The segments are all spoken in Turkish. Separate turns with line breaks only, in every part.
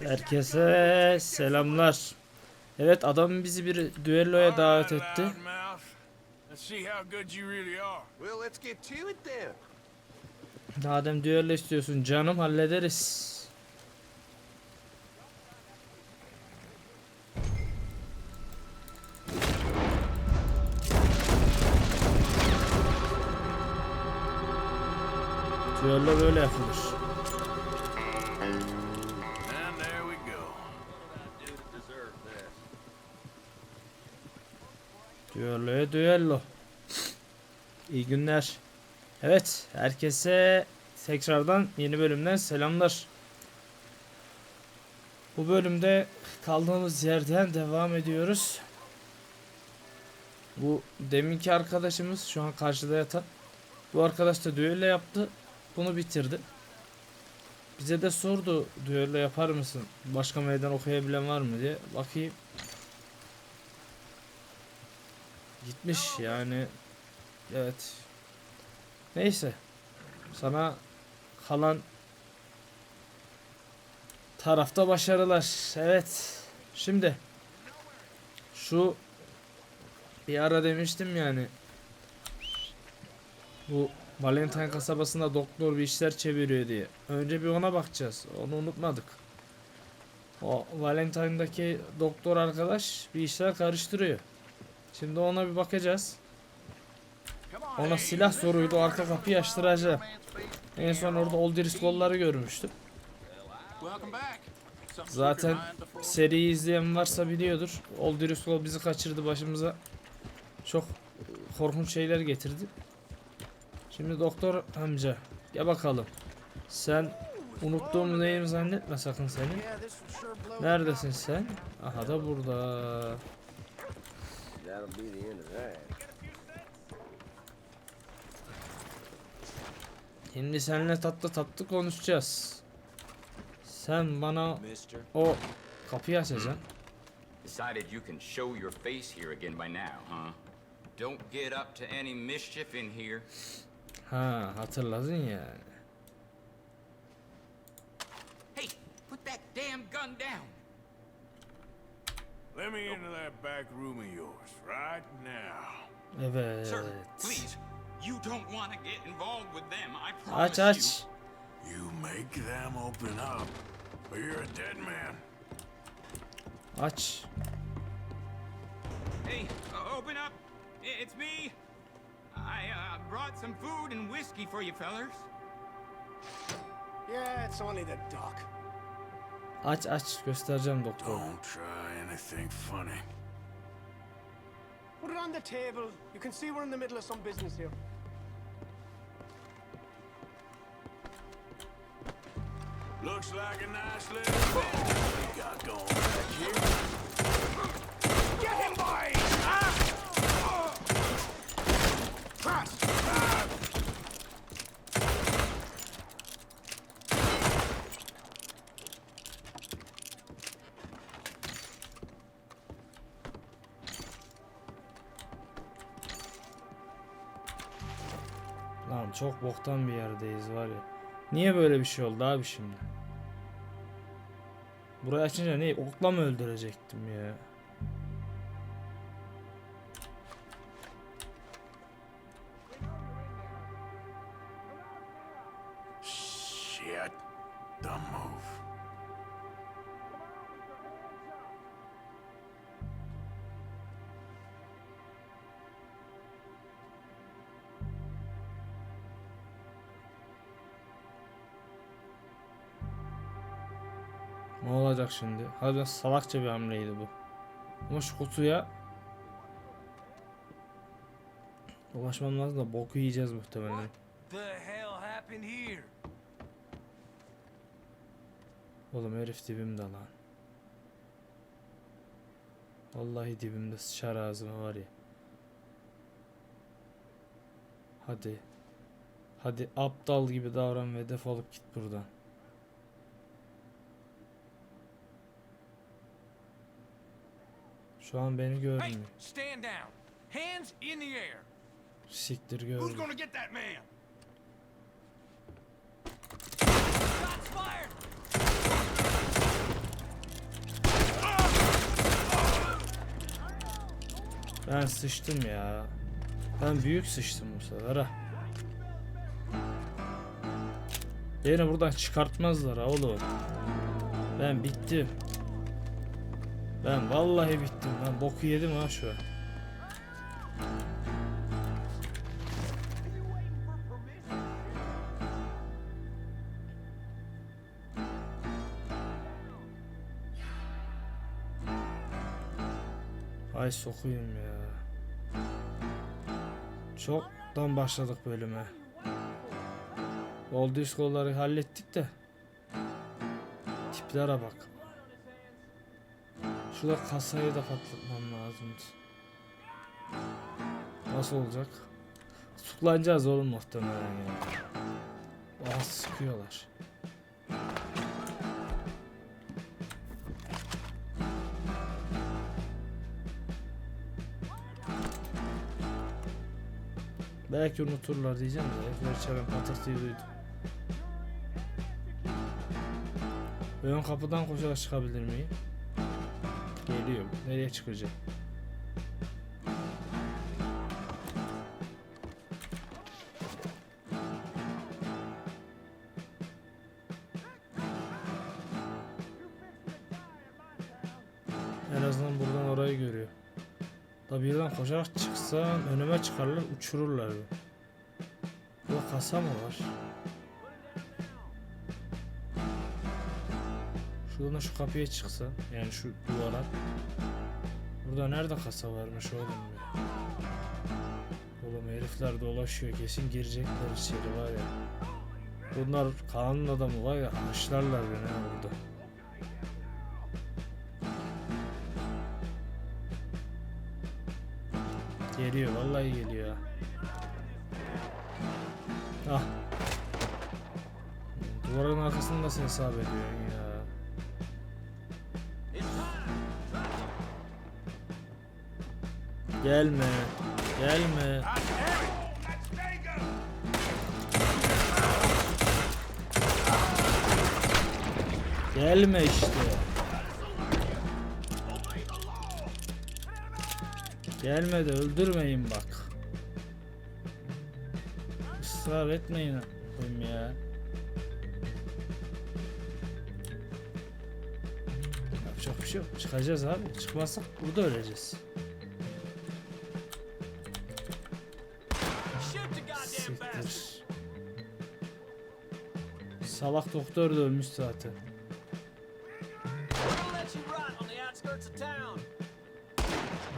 Herkese selamlar. Evet adam bizi bir düelloya davet etti. Madem düello istiyorsun canım hallederiz. Düello böyle yapılır. Düelloya düello. İyi günler. Evet, herkese tekrardan yeni bölümden selamlar. Bu bölümde kaldığımız yerden devam ediyoruz. Bu deminki arkadaşımız şu an karşıda yatan. Bu arkadaş da düello yaptı. Bunu bitirdi. Bize de sordu düello yapar mısın? Başka meydan okuyabilen var mı diye. Bakayım. Gitmiş yani. Evet. Neyse. Sana kalan tarafta başarılar. Evet. Şimdi şu bir ara demiştim yani. Bu Valentine kasabasında doktor bir işler çeviriyor diye. Önce bir ona bakacağız. Onu unutmadık. O Valentine'daki doktor arkadaş bir işler karıştırıyor. Şimdi ona bir bakacağız. Ona silah soruydu arka kapıyı açtıracağım. En son orada Old Driscoll'ları görmüştüm. Zaten seriyi izleyen varsa biliyordur. Old Driscoll bizi kaçırdı başımıza. Çok korkunç şeyler getirdi. Şimdi doktor amca gel bakalım. Sen unuttuğum neyimi zannetme sakın seni. Neredesin sen? Aha da burada.
That'll be the end of that.
Şimdi seninle tatlı tatlı konuşacağız. Sen bana o kapıyı açacaksın.
Decided you can show your face here again by now, huh? Don't get up to any mischief in here.
Ha hatırladın yani.
Hey, put that damn gun down.
Let me into that back room of yours right now.
Evet.
Sir, please. You don't want to get involved with them, I promise
Aç aç.
You make them open up, or you're a dead man.
Aç.
Hey, uh, open up. It's me. I uh, brought some food and whiskey for you fellers.
Yeah, it's only the doc.
Aç aç göstereceğim doktor.
Don't try anything funny.
Put it on the table. You can see we're in the middle of some business here.
Looks like a nice little bit we got going back here.
Get him, boys! Ah!
Çok boktan bir yerdeyiz var ya. Niye böyle bir şey oldu abi şimdi? Burayı açınca ne? Okla mı öldürecektim ya? Ne olacak şimdi? Hadi salakça bir hamleydi bu. Ama şu kutuya Ulaşmam lazım da boku yiyeceğiz muhtemelen. Oğlum herif dibimde lan. Vallahi dibimde sıçar ağzıma var ya. Hadi. Hadi aptal gibi davran ve defolup git buradan. Şu an beni görmüyor. Siktir görmüyor. Ben sıçtım ya. Ben büyük sıçtım bu sefer ha. Beni buradan çıkartmazlar ha oğlum. Ben bittim. Ben vallahi bittim. Ben boku yedim ha şu an. Ay sokuyum ya. Çoktan başladık bölüme. Oldu iş kolları hallettik de. Tiplere bak. Şurada kasayı da patlatmam lazımdı. Nasıl olacak? Tutuklanacağız oğlum muhtemelen ya. Ah sıkıyorlar. Belki unuturlar diyeceğim de. Gerçi ben patırtıyı duydum. Ön kapıdan koşarak çıkabilir miyim? Geliyor. Nereye çıkacak? En azından buradan orayı görüyor. Da birden koşarak çıksam önüme çıkarlar uçururlar. Burada kasa mı var? Şuradan şu kapıya çıksa yani şu duvara. Burada nerede kasa varmış oğlum ya? Oğlum herifler dolaşıyor kesin girecekler içeri var ya. Bunlar kanun adamı var ya haşlarlar beni burada. Geliyor vallahi geliyor. Ah. Duvarın arkasını nasıl hesap ediyorsun Gelme. Gelme. Gelme işte. Gelme de öldürmeyin bak. Israr etmeyin ya. Yapacak bir şey yok. Çıkacağız abi. Çıkmazsak burada öleceğiz. Salak doktor da ölmüş zaten.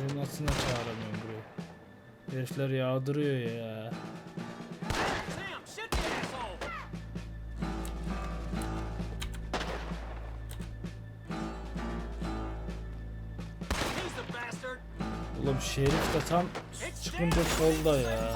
Benim aslında çağıramıyorum buraya. Herifler yağdırıyor ya. Oğlum şerif de tam çıkınca solda ya.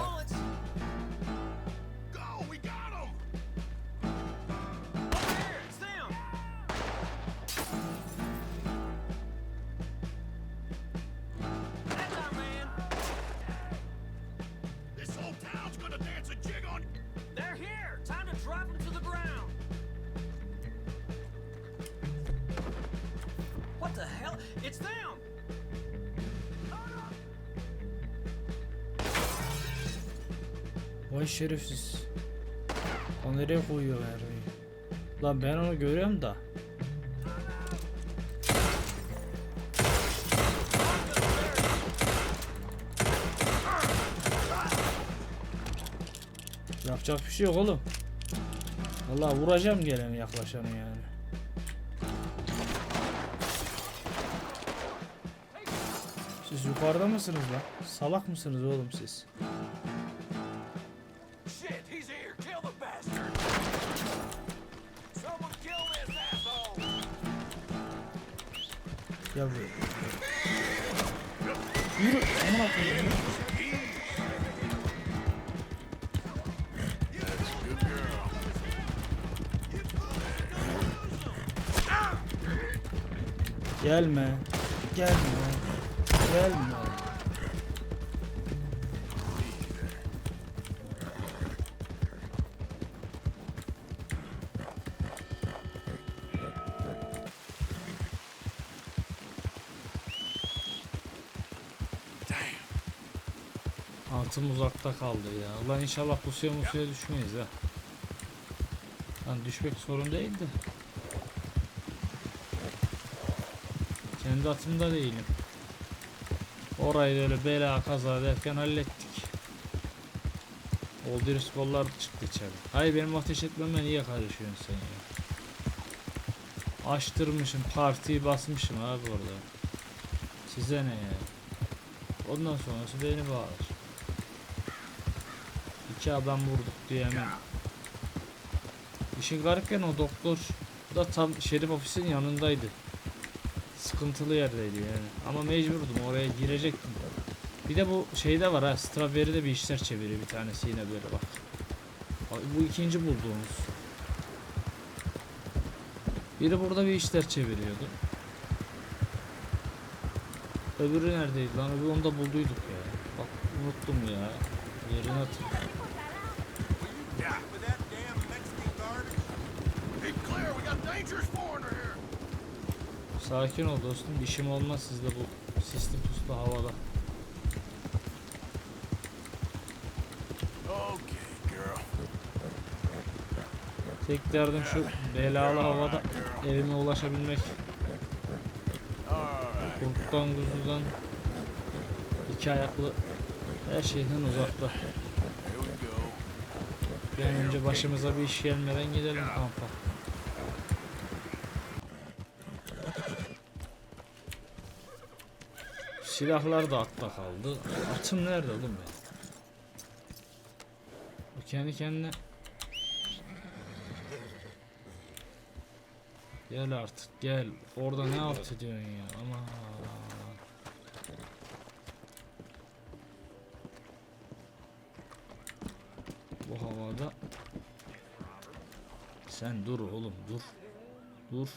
Şerefsiz. O nereye koyuyor mermiyi? Lan ben onu görüyorum da. Yapacak bir şey yok oğlum. Vallahi vuracağım geleni yaklaşanı yani. Siz yukarıda mısınız lan? Salak mısınız oğlum siz? Gel buraya. Yürü. Aman akıllı. Gelme. Gelme. Gelme. Altım uzakta kaldı ya. Ulan inşallah pusuya musuya düşmeyiz ha. Lan düşmek sorun değil de. Kendi atımda değilim. Orayı da öyle bela kaza derken hallettik. Oldirus kollar çıktı içeri. Hayır benim ateş etmeme niye karışıyorsun sen ya? Açtırmışım partiyi basmışım abi orada. Size ne ya? Ondan sonrası beni bağlar. İki adam vurduk diye hemen. İşin garipken o doktor da tam şerif ofisinin yanındaydı. Sıkıntılı yerdeydi yani. Ama mecburdum oraya girecektim. Bir de bu şeyde var ha Strawberry'de bir işler çeviriyor bir tanesi yine böyle. Bak, Bu ikinci bulduğumuz. Biri burada bir işler çeviriyordu. Öbürü neredeydi lan? Öbürü onu da bulduyduk ya. Bak unuttum ya.
Foreigner here.
Sakin ol dostum. İşim olmaz sizde bu sisli puslu havada. Tek derdim şu belalı havada evime ulaşabilmek. Kurttan kuzudan iki ayaklı her şeyden uzakta. Bir an önce başımıza bir iş gelmeden gidelim kampa. Silahlar da atta kaldı. Atım nerede oğlum benim? Bu kendi kendine Gel artık gel. Orada ne alt ediyorsun ya? Ama bu havada sen dur oğlum dur. Dur.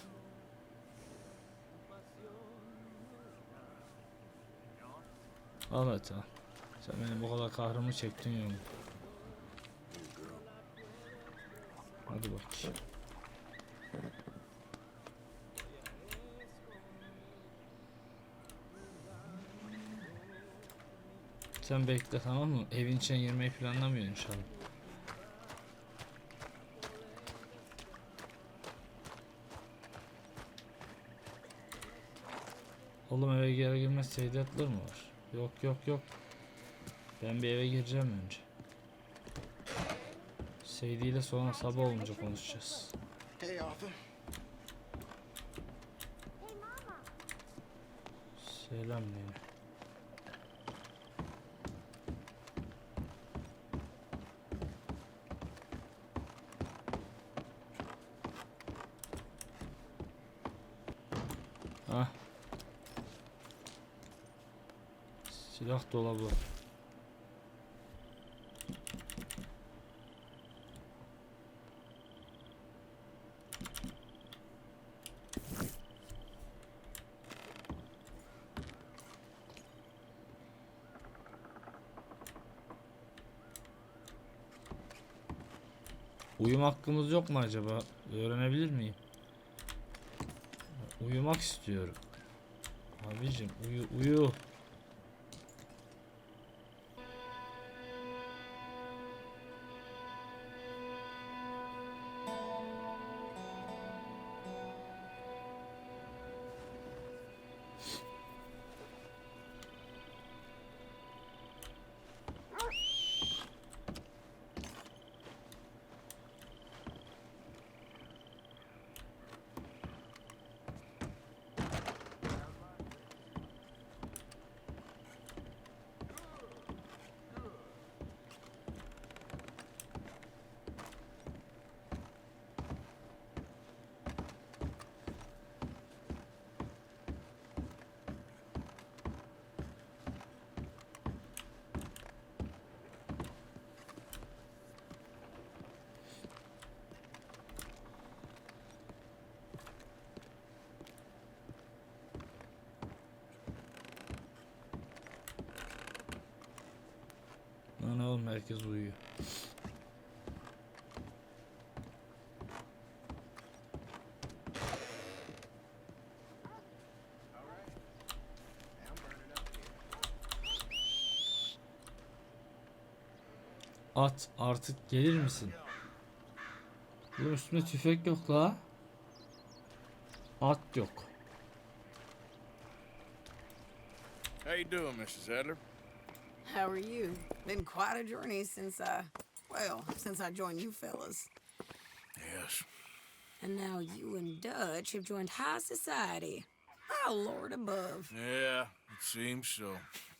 Al et ha. Sen benim bu kadar kahrımı çektin ya. Hadi bakayım. Sen bekle tamam mı? Evin içine girmeyi planlamıyorsun inşallah. Oğlum eve girer girmez teydatlar mı var? Yok yok yok. Ben bir eve gireceğim önce. Seydi ile sonra sabah olunca konuşacağız.
Hey, Arthur.
Selam nene. Ah. Silah dolabı. Uyum hakkımız yok mu acaba? Öğrenebilir miyim? Uyumak istiyorum. Abicim uyu uyu. Herkes uyuyor. At artık gelir misin? Oğlum üstümde tüfek yok la. At yok.
How you doing, Mrs. Adler?
How are you? Been quite a journey since I, well, since I joined you fellas.
Yes.
And now you and Dutch have joined high society. Oh, Lord above.
Yeah, it seems so.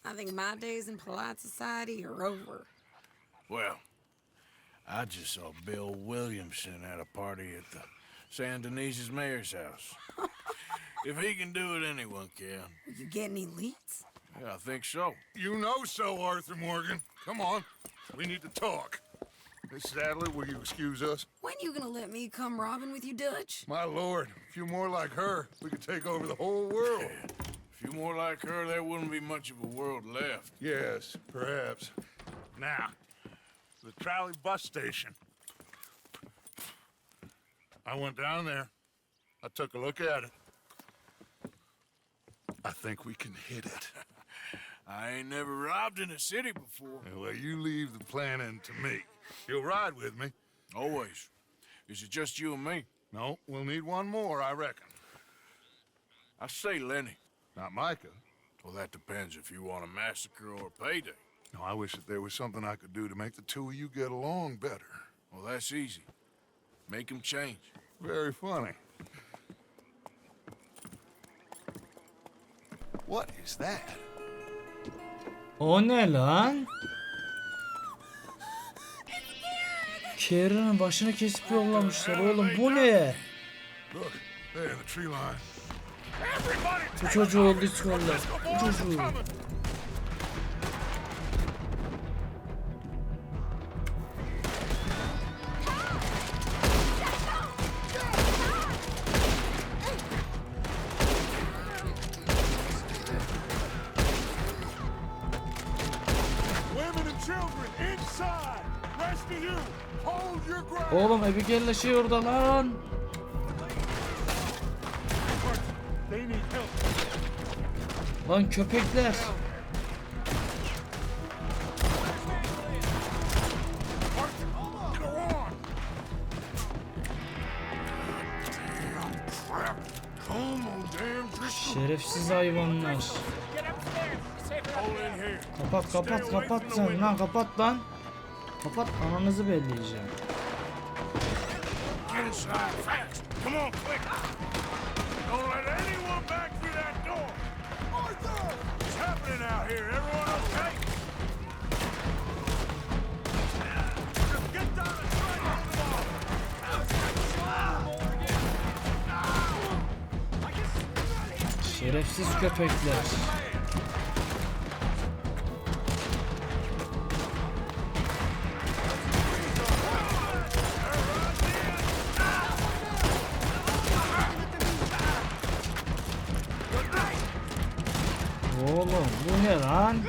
I think my days in polite society are over.
Well, I just saw Bill Williamson at a party at the San Denise's mayor's house. if he can do it, anyone can.
You get any leads?
Yeah, I think so.
You know so, Arthur Morgan. Come on. We need to talk. Mrs. Adler, will you excuse us?
When are you gonna let me come robbing with you, Dutch?
My lord, a few more like her, we could take over the whole world.
A few more like her, there wouldn't be much of a world left.
Yes, perhaps. Now, the trolley bus station. I went down there. I took a look at it. I think we can hit it.
I ain't never robbed in a city before.
Well, you leave the planning to me. You'll ride with me.
Always. Is it just you and me?
No, we'll need one more, I reckon.
I say Lenny.
Not Micah.
Well, that depends if you want a massacre or a payday.
No, I wish that there was something I could do to make the two of you get along better.
Well, that's easy. Make him change.
Very funny. What is that?
O ne lan? Karen'ın başını kesip yollamışlar oğlum bu ne? Bu çocuğu öldü çıkarlar. Bu çocuğu. Oğlum Abigail'le şey orada lan. Lan köpekler. Şerefsiz hayvanlar. Kapat kapat kapat sen lan kapat lan. Kapat ananızı belleyeceğim.
İnside fast. Come on, quick. Don't let anyone back through that door. Arthur! What's happening out here? Everyone okay? Just get down and try and hold them off.
Şerefsiz köpekler.
So many of them!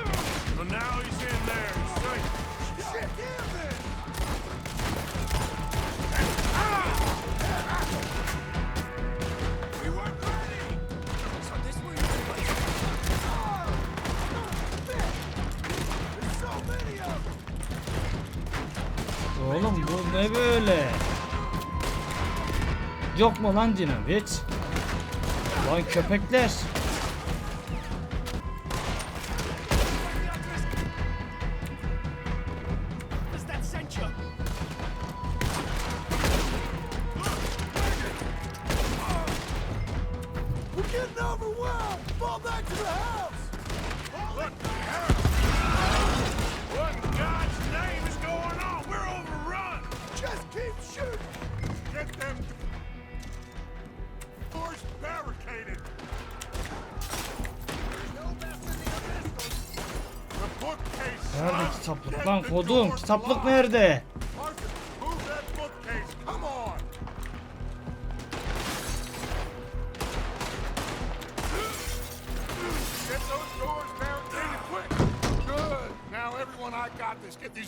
Oğlum bu ne böyle? Yok mu lan dinamit? Lan köpekler. Nerede kitaplık lan kodum? Kitaplık nerede?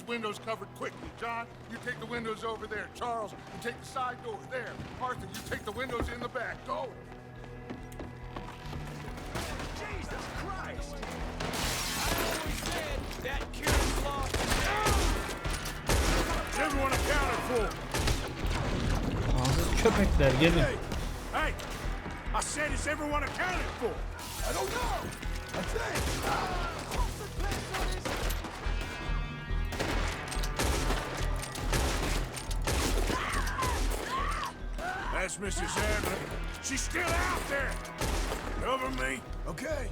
Windows covered quickly. John, you take the windows over there. Charles, you take the side door there. Arthur, you take the windows in the back. Go.
Hey! I said, is everyone accounted for?
I don't know. I think. Ah!
That's Mrs. Adler. She's still out there. Cover me.
Okay.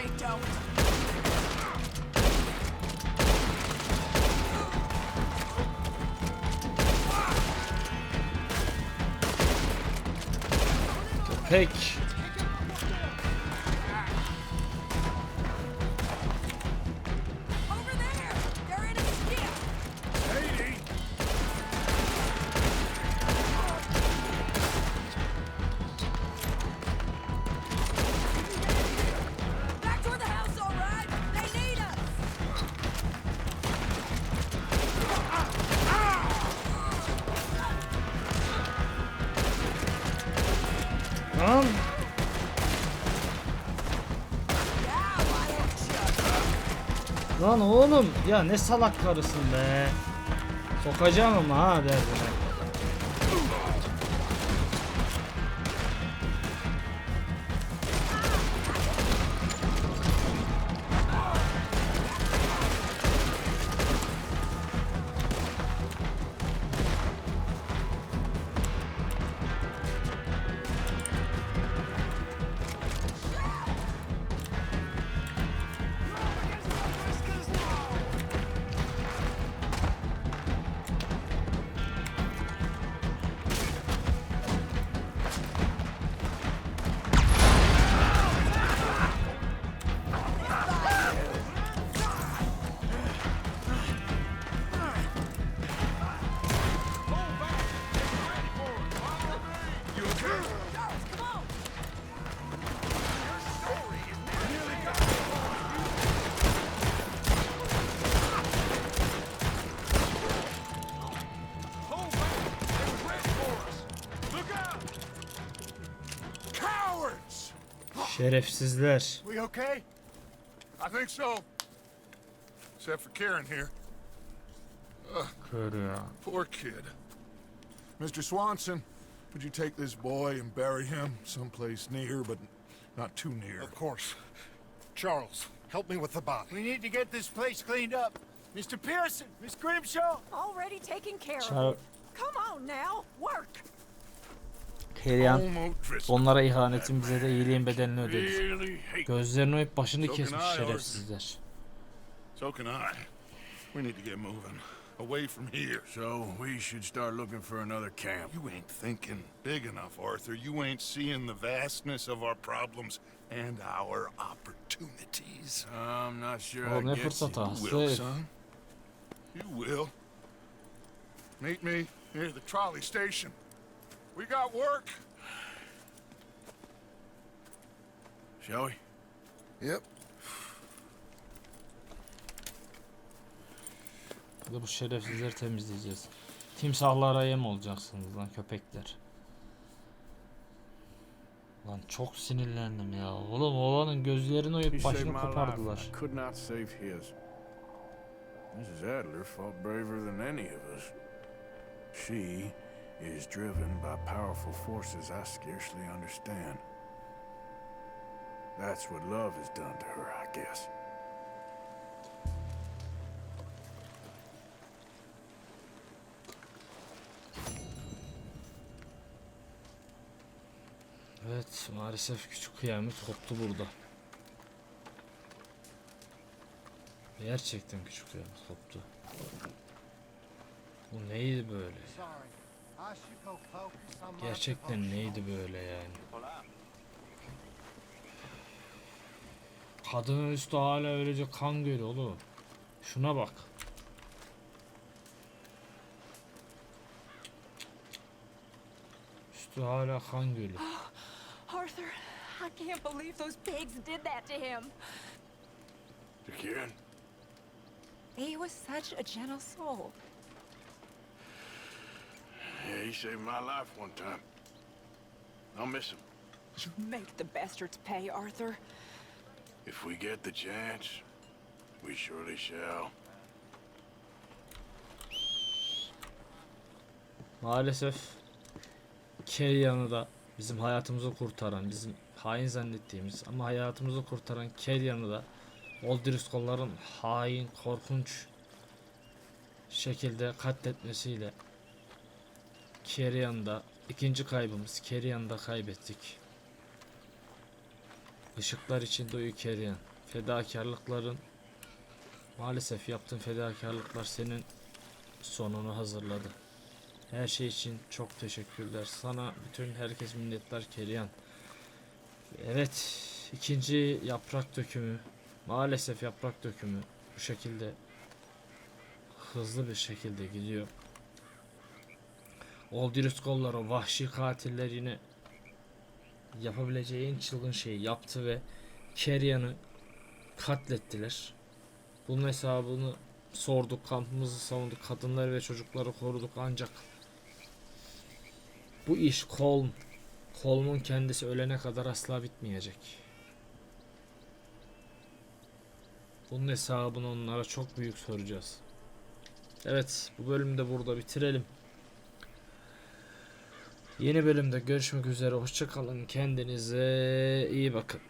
They don't.
Pek. Ya ne salak karısın be. Sokacağım ama ha derdine. Şerefsizler.
We okay? I think so. Except for Karen here.
Kör ya.
Poor kid. Mr. Swanson, would you take this boy and bury him someplace near, but not too near?
Of course. Charles, help me with the body.
We need to get this place cleaned up. Mr. Pearson, Miss Grimshaw.
Already taken care
Çar
of. Come on now, work!
Driscoll.
onlara ihanetin bize de iyiliğin bedelini ödedi. Gözlerini oyup başını kesmiş şerefsizler.
So can I. We need to get moving. Away from here.
So, we should start looking for another camp.
You ain't thinking big enough, Arthur. You ain't seeing the vastness of our problems and our opportunities.
I'm not sure
Oğlum
I
ne
get
fırsat
you.
will, son. You will. Meet me near the trolley station. We got work.
Shall we?
Yep.
Bir de bu şerefsizleri temizleyeceğiz. Timsahlara yem olacaksınız lan köpekler. Lan çok sinirlendim ya. Oğlum oğlanın gözlerini oyup başını kopardılar.
life. I could not save his. Mrs. Adler fought braver than any of us. She is driven by powerful forces I scarcely understand. That's what love has done to her, I guess.
Evet maalesef küçük kıyamet koptu burada. Gerçekten küçük kıyamet koptu. Bu neydi böyle? Gerçekten neydi böyle yani? Kadının üstü hala öylece kan gölü oğlum. Şuna bak. Üstü hala kan gölü.
Arthur, I can't believe those pigs did that to him.
To Kieran?
He was such a gentle soul.
Yeah, he saved my life one time. I'll miss him.
You make the bastards pay, Arthur.
If we get the chance, we surely shall.
Maalesef Kerrian'ı da bizim hayatımızı kurtaran, bizim hain zannettiğimiz ama hayatımızı kurtaran Kerrian'ı da Oldriscoll'ların hain, korkunç şekilde katletmesiyle Kerrian'da ikinci kaybımız Kerrian'da kaybettik. Işıklar için doyu Kerrian. Fedakarlıkların maalesef yaptığın fedakarlıklar senin sonunu hazırladı. Her şey için çok teşekkürler. Sana bütün herkes minnettar Keriyan. Evet, ikinci yaprak dökümü. Maalesef yaprak dökümü bu şekilde hızlı bir şekilde gidiyor. Oldirus kollar o vahşi katiller yine yapabileceği en çılgın şeyi yaptı ve Kerrian'ı katlettiler. Bunun hesabını sorduk, kampımızı savunduk, kadınları ve çocukları koruduk ancak bu iş Kolm, Kolm'un kendisi ölene kadar asla bitmeyecek. Bunun hesabını onlara çok büyük soracağız. Evet, bu bölümü de burada bitirelim. Yeni bölümde görüşmek üzere. Hoşçakalın. Kendinize iyi bakın.